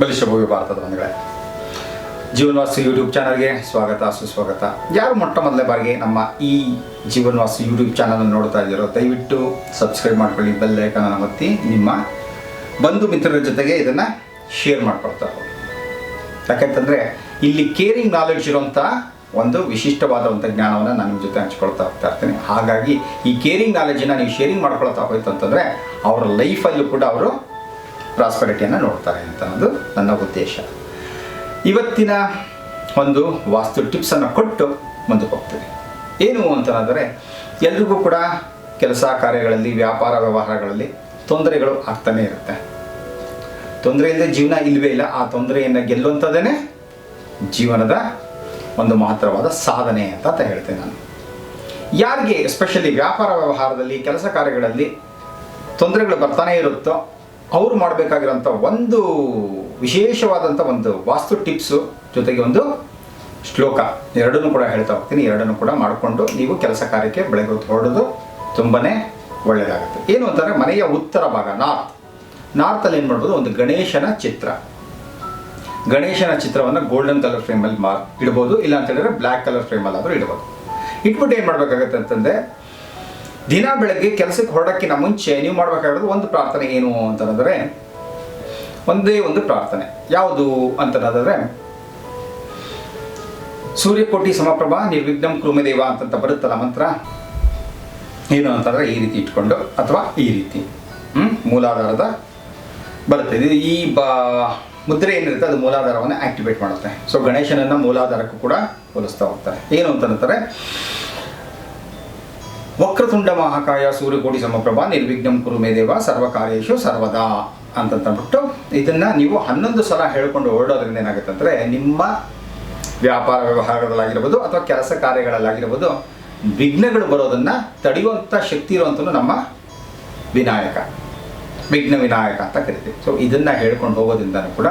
ಬಲಿಷ್ಠ ಭಾರತದ ಬಂಧುಗಳೇ. ಜೀವನವಾಸಿ ಯೂಟ್ಯೂಬ್ ಚಾನಲ್ಗೆ ಸ್ವಾಗತ, ಸುಸ್ವಾಗತ. ಯಾರು ಮೊಟ್ಟ ಮೊದಲನೇ ಬಾರಿಗೆ ನಮ್ಮ ಈ ಜೀವನವಾಸಿ ಯೂಟ್ಯೂಬ್ ಚಾನಲ್ ನೋಡ್ತಾ ಇದ್ದೀರೋ, ದಯವಿಟ್ಟು ಸಬ್ಸ್ಕ್ರೈಬ್ ಮಾಡ್ಕೊಳ್ಳಿ, ಬೆಲ್ ಐಕನ್ ಒತ್ತಿ ನಿಮ್ಮ ಬಂಧು ಮಿತ್ರರ ಜೊತೆಗೆ ಇದನ್ನು ಶೇರ್ ಮಾಡ್ಕೊಳ್ತಾ ಹೋಗಿ ಯಾಕಂತಂದರೆ, ಇಲ್ಲಿ ಕೇರಿಂಗ್ ನಾಲೆಡ್ಜ್ ಇರುವಂಥ ಒಂದು ವಿಶಿಷ್ಟವಾದಂಥ ಜ್ಞಾನವನ್ನು ನಾನು ನಿಮ್ಮ ಜೊತೆ ಹಂಚ್ಕೊಳ್ತಾ ಹೋಗ್ತಾ ಇರ್ತೀನಿ. ಹಾಗಾಗಿ ಈ ಕೇರಿಂಗ್ ನಾಲೆಡ್ಜನ್ನು ನೀವು ಶೇರಿಂಗ್ ಮಾಡ್ಕೊಳ್ತಾ ಹೋಯ್ತು ಅಂತಂದರೆ, ಅವರ ಲೈಫಲ್ಲೂ ಕೂಡ ಅವರು ಪ್ರಾಸ್ಪರಿಟಿಯನ್ನು ನೋಡ್ತಾರೆ ಅಂತ ಅನ್ನೋದು ನನ್ನ ಉದ್ದೇಶ. ಇವತ್ತಿನ ಒಂದು ವಾಸ್ತು ಟಿಪ್ಸನ್ನು ಕೊಟ್ಟು ಮುಂದಕ್ಕೆ ಹೋಗ್ತೀವಿ. ಏನು ಅಂತಂದರೆ, ಎಲ್ರಿಗೂ ಕೂಡ ಕೆಲಸ ಕಾರ್ಯಗಳಲ್ಲಿ, ವ್ಯಾಪಾರ ವ್ಯವಹಾರಗಳಲ್ಲಿ ತೊಂದರೆಗಳು ಆಗ್ತಾನೆ ಇರುತ್ತೆ. ತೊಂದರೆ ಇಲ್ಲದೆ ಜೀವನ ಇಲ್ಲವೇ ಇಲ್ಲ. ಆ ತೊಂದರೆಯನ್ನು ಗೆಲ್ಲುವಂಥದ್ದೇ ಜೀವನದ ಒಂದು ಮಹತ್ತರವಾದ ಸಾಧನೆ ಅಂತ ಅಂತ ಹೇಳ್ತೇನೆ ನಾನು. ಯಾರಿಗೆ ಎಸ್ಪೆಷಲಿ ವ್ಯಾಪಾರ ವ್ಯವಹಾರದಲ್ಲಿ, ಕೆಲಸ ಕಾರ್ಯಗಳಲ್ಲಿ ತೊಂದರೆಗಳು ಬರ್ತಾನೆ ಇರುತ್ತೋ ಅವರು ಮಾಡಬೇಕಾಗಿರೋಂಥ ಒಂದು ವಿಶೇಷವಾದಂಥ ಒಂದು ವಾಸ್ತು ಟಿಪ್ಸು ಜೊತೆಗೆ ಒಂದು ಶ್ಲೋಕ. ಎರಡನ್ನೂ ಕೂಡ ಹೇಳ್ತಾ ಹೋಗ್ತೀನಿ. ಎರಡನ್ನೂ ಕೂಡ ಮಾಡಿಕೊಂಡು ನೀವು ಕೆಲಸ ಕಾರ್ಯಕ್ಕೆ ಬೆಳಗ್ಗೆ ಹೊರಡೋದು ತುಂಬಾ ಒಳ್ಳೆಯದಾಗುತ್ತೆ. ಏನು ಅಂತಂದರೆ ಮನೆಯ ಉತ್ತರ ಭಾಗ, ನಾರ್ತ್. ನಾರ್ತಲ್ಲಿ ಏನು ಮಾಡ್ಬೋದು? ಒಂದು ಗಣೇಶನ ಚಿತ್ರ. ಗಣೇಶನ ಚಿತ್ರವನ್ನು ಗೋಲ್ಡನ್ ಕಲರ್ ಫ್ರೇಮಲ್ಲಿ ಮಾ ಇಡ್ಬೋದು. ಇಲ್ಲ ಅಂತ ಹೇಳಿದ್ರೆ ಬ್ಲ್ಯಾಕ್ ಕಲರ್ ಫ್ರೇಮಲ್ಲಾದರೂ ಇಡ್ಬೋದು. ಇಟ್ಬಿಟ್ಟು ಏನು ಮಾಡಬೇಕಾಗತ್ತೆ ಅಂತಂದರೆ ದಿನ ಬೆಳಗ್ಗೆ ಕೆಲಸಕ್ಕೆ ಹೊರಡಕ್ಕಿಂತ ಮುಂಚೆ ನೀವು ಮಾಡಬೇಕಾಗಿರೋದು ಒಂದು ಪ್ರಾರ್ಥನೆ ಏನು ಅಂತಂದರೆ, ಒಂದೇ ಒಂದು ಪ್ರಾರ್ಥನೆ. ಯಾವುದು ಅಂತಂದರೆ, ಸೂರ್ಯಕೋಟಿ ಸಮಪ್ರಭಾ, ನಿರ್ವಿಘ್ನ ಕೃಮದೇವ ಅಂತಂತ ಬರುತ್ತಲ್ಲ ಮಂತ್ರ? ಏನು ಅಂತಂದರೆ ಈ ರೀತಿ ಇಟ್ಕೊಂಡು ಅಥವಾ ಈ ರೀತಿ, ಹ್ಮ್? ಮೂಲಾಧಾರದ ಬರುತ್ತೆ. ಇದು ಈ ಬಾ, ಮುದ್ರೆ ಏನಿರುತ್ತೆ, ಅದು ಮೂಲಾಧಾರವನ್ನು ಆಕ್ಟಿವೇಟ್ ಮಾಡುತ್ತೆ. ಸೊ ಗಣೇಶನನ್ನ ಮೂಲಾಧಾರಕ್ಕೂ ಕೂಡ ಹೋಲಿಸ್ತಾ ಹೋಗ್ತಾರೆ. ಏನು ಅಂತಂತಾರೆ ವಕ್ರತುಂಡ ಮಹಾಕಾಯ ಸೂರ್ಯಕೋಟಿ ಸಮಪ್ರಭಾ ನಿರ್ವಿಘ್ನಂ ಕುರು ಮೇ ದೇವ ಸರ್ವ ಕಾರ್ಯೇಶು ಸರ್ವದಾ ಅಂತಂದ್ಬಿಟ್ಟು ಇದನ್ನು ನೀವು ಹನ್ನೊಂದು ಸಲ ಹೇಳ್ಕೊಂಡು ಹೊರಡೋದ್ರಿಂದ ಏನಾಗುತ್ತೆ ಅಂದರೆ ನಿಮ್ಮ ವ್ಯಾಪಾರ ವ್ಯವಹಾರಗಳಾಗಿರ್ಬೋದು ಅಥವಾ ಕೆಲಸ ಕಾರ್ಯಗಳಲ್ಲಾಗಿರ್ಬೋದು ವಿಘ್ನಗಳು ಬರೋದನ್ನ ತಡೆಯುವಂಥ ಶಕ್ತಿ ಇರುವಂಥದ್ದು ನಮ್ಮ ವಿನಾಯಕ, ವಿಘ್ನ ವಿನಾಯಕ ಅಂತ ಕರಿತೀವಿ. ಸೊ ಇದನ್ನ ಹೇಳ್ಕೊಂಡು ಹೋಗೋದ್ರಿಂದನೂ ಕೂಡ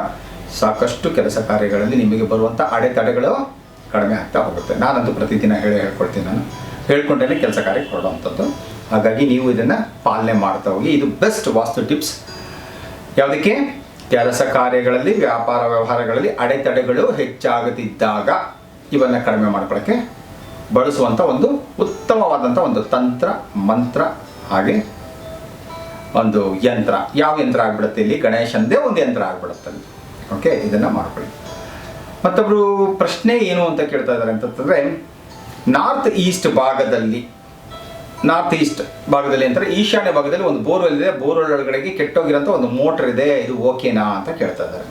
ಸಾಕಷ್ಟು ಕೆಲಸ ಕಾರ್ಯಗಳಲ್ಲಿ ನಿಮಗೆ ಬರುವಂಥ ಅಡೆತಡೆಗಳು ಕಡಿಮೆ ಆಗ್ತಾ ಹೋಗುತ್ತೆ. ನಾನಂತೂ ಪ್ರತಿದಿನ ಹೇಳಿ ಹೇಳ್ಕೊಳ್ತೀನಿ ನಾನು. ಹೇಳ್ಕೊಂಡೇ ಕೆಲಸ ಕಾರ್ಯಕ್ಕೆ ಹೊರಡುವಂಥದ್ದು. ಹಾಗಾಗಿ ನೀವು ಇದನ್ನು ಪಾಲನೆ ಮಾಡ್ತಾ ಹೋಗಿ, ಇದು ಬೆಸ್ಟ್ ವಾಸ್ತು ಟಿಪ್ಸ್ ಯಾವುದಕ್ಕೆ? ಕೆಲಸ ಕಾರ್ಯಗಳಲ್ಲಿ, ವ್ಯಾಪಾರ ವ್ಯವಹಾರಗಳಲ್ಲಿ ಅಡೆತಡೆಗಳು ಹೆಚ್ಚಾಗದಿದ್ದಾಗ ಇವನ್ನ ಕಡಿಮೆ ಮಾಡ್ಕೊಳ್ಳೋಕ್ಕೆ ಬಳಸುವಂಥ ಒಂದು ಉತ್ತಮವಾದಂಥ ಒಂದು ತಂತ್ರ, ಮಂತ್ರ, ಹಾಗೆ ಒಂದು ಯಂತ್ರ. ಯಾವ ಯಂತ್ರ ಆಗ್ಬಿಡುತ್ತೆ ಇಲ್ಲಿ? ಗಣೇಶಂದೇ ಒಂದು ಯಂತ್ರ ಆಗ್ಬಿಡುತ್ತೆ ಅಲ್ಲಿ. ಓಕೆ ಇದನ್ನು ಮಾಡ್ಕೊಳ್ಳಿ. ಮತ್ತೊಬ್ಬರು ಪ್ರಶ್ನೆ ಏನು ಅಂತ ಕೇಳ್ತಾ ಇದ್ದಾರೆ ಅಂತಂದ್ರೆ ನಾರ್ತ್ ಈಸ್ಟ್ ಭಾಗದಲ್ಲಿ, ನಾರ್ತ್ ಈಸ್ಟ್ ಭಾಗದಲ್ಲಿ ಅಂದರೆ ಈಶಾನ್ಯ ಭಾಗದಲ್ಲಿ ಒಂದು ಬೋರ್ವೆಲ್ ಇದೆ ಬೋರ್ವೆಲ್ ಒಳಗಡೆಗೆ ಕೆಟ್ಟೋಗಿರೋಂಥ ಒಂದು ಮೋಟರ್ ಇದೆ, ಇದು ಓಕೆನಾ ಅಂತ ಕೇಳ್ತಾ ಇದ್ದಾರೆ.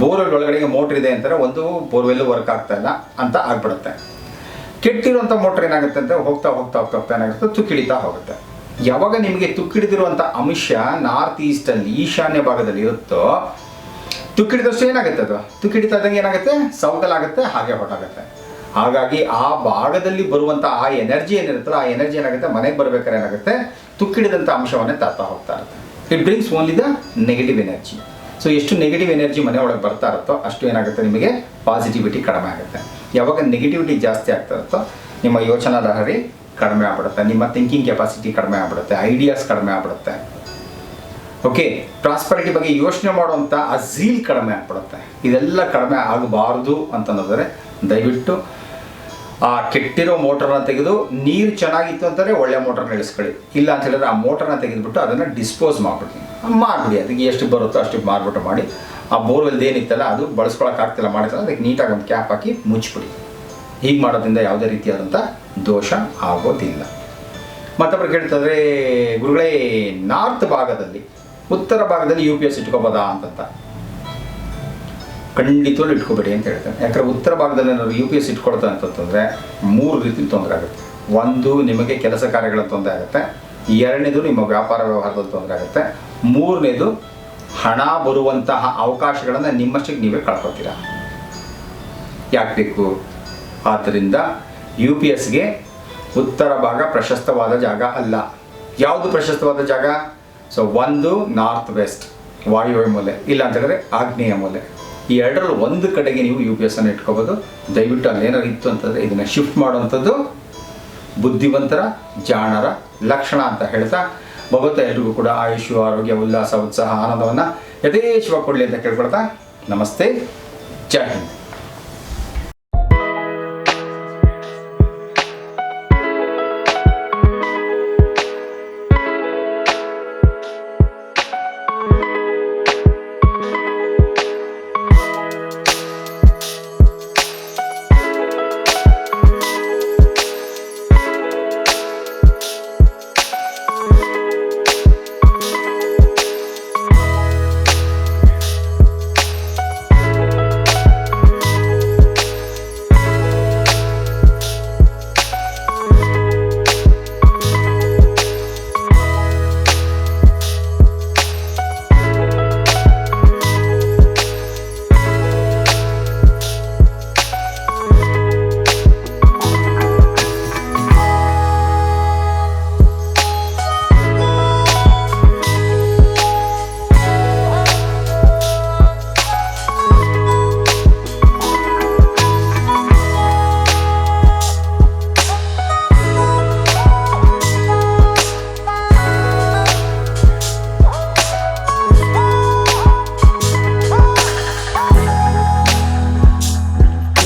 ಬೋರ್ವೆಲ್ ಒಳಗಡೆಗೆ ಮೋಟರ್ ಇದೆ ಅಂತಾರೆ, ಒಂದು ಬೋರ್ವೆಲ್ ವರ್ಕ್ ಆಗ್ತಾ ಇಲ್ಲ ಅಂತ ಆಗ್ಬಿಡುತ್ತೆ. ಕೆಟ್ಟಿರುವಂಥ ಮೋಟರ್ ಏನಾಗುತ್ತೆ ಅಂದರೆ ಹೋಗ್ತಾ ಹೋಗ್ತಾ ಹೋಗ್ತಾ ಹೋಗ್ತಾ ಏನಾಗುತ್ತೆ? ತುಕ್ಕಿಡಿತಾ ಹೋಗುತ್ತೆ. ಯಾವಾಗ ನಿಮಗೆ ತುಕ್ಕಿಡಿದಿರುವಂಥ ಅಂಶ ನಾರ್ತ್ ಈಸ್ಟಲ್ಲಿ, ಈಶಾನ್ಯ ಭಾಗದಲ್ಲಿ ಇರುತ್ತೋ ತುಕ್ಕಿಡಿದಷ್ಟು ಏನಾಗುತ್ತೆ ಅದು? ತುಕ್ಕಿಡಿತಾ ಇದ್ದಂಗೆ ಏನಾಗುತ್ತೆ? ಸವಗಲಾಗುತ್ತೆ, ಹಾಗೆ ಹೊರಟಾಗುತ್ತೆ. ಹಾಗಾಗಿ ಆ ಭಾಗದಲ್ಲಿ ಬರುವಂಥ ಆ ಎನರ್ಜಿ ಏನಿರುತ್ತಲ್ಲ, ಆ ಎನರ್ಜಿ ಏನಾಗುತ್ತೆ? ಮನೆಗೆ ಬರ್ಬೇಕಾದ್ರೆ ಏನಾಗುತ್ತೆ? ತುಕ್ಕಿಡಿದಂಥ ಅಂಶವನ್ನೇ ತರ್ತಾ ಹೋಗ್ತಾ ಇರುತ್ತೆ. It brings only the negative energy so ಎಷ್ಟು ನೆಗೆಟಿವ್ ಎನರ್ಜಿ ಮನೆ ಒಳಗೆ ಬರ್ತಾ ಇರುತ್ತೋ, ಅಷ್ಟು ಏನಾಗುತ್ತೆ ನಿಮಗೆ? ಪಾಸಿಟಿವಿಟಿ ಕಡಿಮೆ ಆಗುತ್ತೆ. ಯಾವಾಗ ನೆಗೆಟಿವಿಟಿ ಜಾಸ್ತಿ ಆಗ್ತಾ ಇರುತ್ತೋ, ನಿಮ್ಮ ಯೋಚನಾ ಲಹರಿ ಕಡಿಮೆ ಆಗ್ಬಿಡುತ್ತೆ. ನಿಮ್ಮ ಥಿಂಕಿಂಗ್ ಕೆಪಾಸಿಟಿ ಕಡಿಮೆ ಆಗ್ಬಿಡುತ್ತೆ. ಐಡಿಯಾಸ್ ಕಡಿಮೆ ಆಗ್ಬಿಡುತ್ತೆ. ಓಕೆ ಪ್ರಾಸ್ಪರಿಟಿ ಬಗ್ಗೆ ಯೋಚನೆ ಮಾಡುವಂಥ ಆ ಝೀಲ್ ಕಡಿಮೆ ಆಗ್ಬಿಡುತ್ತೆ. ಇದೆಲ್ಲ ಕಡಿಮೆ ಆಗಬಾರ್ದು ಅಂತಂದರೆ ದಯವಿಟ್ಟು ಆ ಕೆಟ್ಟಿರೋ ಮೋಟರ್ನ ತೆಗೆದು ನೀರು ಚೆನ್ನಾಗಿತ್ತು ಅಂತಂದರೆ ಒಳ್ಳೆ ಮೋಟರ್ನ ಇಳಿಸ್ಕೊಳ್ಳಿ ಇಲ್ಲ ಅಂತ ಹೇಳಿದ್ರೆ ಆ ಮೋಟರ್ನ ತೆಗೆದುಬಿಟ್ಟು ಅದನ್ನು ಡಿಸ್ಪೋಸ್ ಮಾಡಿಬಿಡಿ ಮಾಡಿಬಿಡಿ. ಅದಕ್ಕೆ ಎಷ್ಟು ಬರುತ್ತೋ ಅಷ್ಟು ಮಾರ್ಬಿಟ್ಟು ಮಾಡಿ. ಆ ಬೋರ್ವೆಲ್ದು ಏನಿತ್ತಲ್ಲ ಅದು ಬಳಸ್ಕೊಳಕ್ಕಾಗ್ತಿಲ್ಲ ಮಾಡಿದ್ರೆ ಅದಕ್ಕೆ ನೀಟಾಗಿ ಒಂದು ಕ್ಯಾಪ್ ಹಾಕಿ ಮುಚ್ಚಿಬಿಡಿ ಹೀಗೆ ಮಾಡೋದ್ರಿಂದ ಯಾವುದೇ ರೀತಿಯಾದಂಥ ದೋಷ ಆಗೋದಿಲ್ಲ. ಮತ್ತೊಬ್ಬರು ಕೇಳ್ತಾರೆ ಗುರುಗಳೇ, ನಾರ್ತ್ ಭಾಗದಲ್ಲಿ, ಉತ್ತರ ಭಾಗದಲ್ಲಿ ಯು ಪಿ ಎಸ್ ಇಟ್ಕೋಬೋದಾ ಅಂತಂತ. ಖಂಡಿತವಾಗ್ಲೂ ಇಟ್ಕೋಬೇಡಿ ಅಂತ ಹೇಳ್ತಾರೆ. ಯಾಕಂದ್ರೆ ಉತ್ತರ ಭಾಗದಲ್ಲಿ ಏನಾದ್ರು ಯು ಪಿ ಎಸ್ ಇಟ್ಕೊಳ್ತಾ ಅಂತಂತಂದರೆ ಮೂರು ರೀತಿ ತೊಂದರೆ ಆಗುತ್ತೆ. ಒಂದು ನಿಮಗೆ ಕೆಲಸ ಕಾರ್ಯಗಳ ತೊಂದರೆ ಆಗುತ್ತೆ. ಎರಡನೇದು ನಿಮ್ಮ ವ್ಯಾಪಾರ ವ್ಯವಹಾರದಲ್ಲಿ ತೊಂದರೆ ಆಗುತ್ತೆ. ಮೂರನೇದು ಹಣ ಬರುವಂತಹ ಅವಕಾಶಗಳನ್ನು ನಿಮ್ಮಷ್ಟಕ್ಕೆ ನೀವೇ ಕಳ್ಕೊತೀರಾ? ಯಾಕೆ ಬೇಕು? ಆದ್ದರಿಂದ ಯು ಪಿ ಎಸ್ಗೆ ಉತ್ತರ ಭಾಗ ಪ್ರಶಸ್ತವಾದ ಜಾಗ ಅಲ್ಲ. ಯಾವುದು ಪ್ರಶಸ್ತವಾದ ಜಾಗ? ಸೊ ಒಂದು ನಾರ್ತ್ ವೆಸ್ಟ್ ವಾಯುವ್ಯ ಮೂಲೆ ಇಲ್ಲ ಅಂತ ಹೇಳಿದ್ರೆ ಆಗ್ನೇಯ ಮೂಲೆ ಈ ಎರಡರಲ್ಲಿ ಒಂದು ಕಡೆಗೆ ನೀವು ಯು ಪಿ ಎಸ್ ಅನ್ನು ಇಟ್ಕೋಬೋದು. ದಯವಿಟ್ಟು ಅಲ್ಲೇನಾರು ಇತ್ತು ಅಂತಂದರೆ ಇದನ್ನು ಶಿಫ್ಟ್ ಮಾಡುವಂಥದ್ದು ಬುದ್ಧಿವಂತರ, ಜಾಣರ ಲಕ್ಷಣ ಅಂತ ಹೇಳ್ತಾ ಭಗವತ ಎಲ್ರಿಗೂ ಕೂಡ ಆಯುಷು, ಆರೋಗ್ಯ, ಉಲ್ಲಾಸ, ಉತ್ಸಾಹ, ಆನಂದವನ್ನು ಯಥೇಚ್ಛವಾಗಿ ಕೊಡಲಿ ಅಂತ ಕೇಳ್ಕೊಳ್ತಾ ನಮಸ್ತೆ. ಜೈ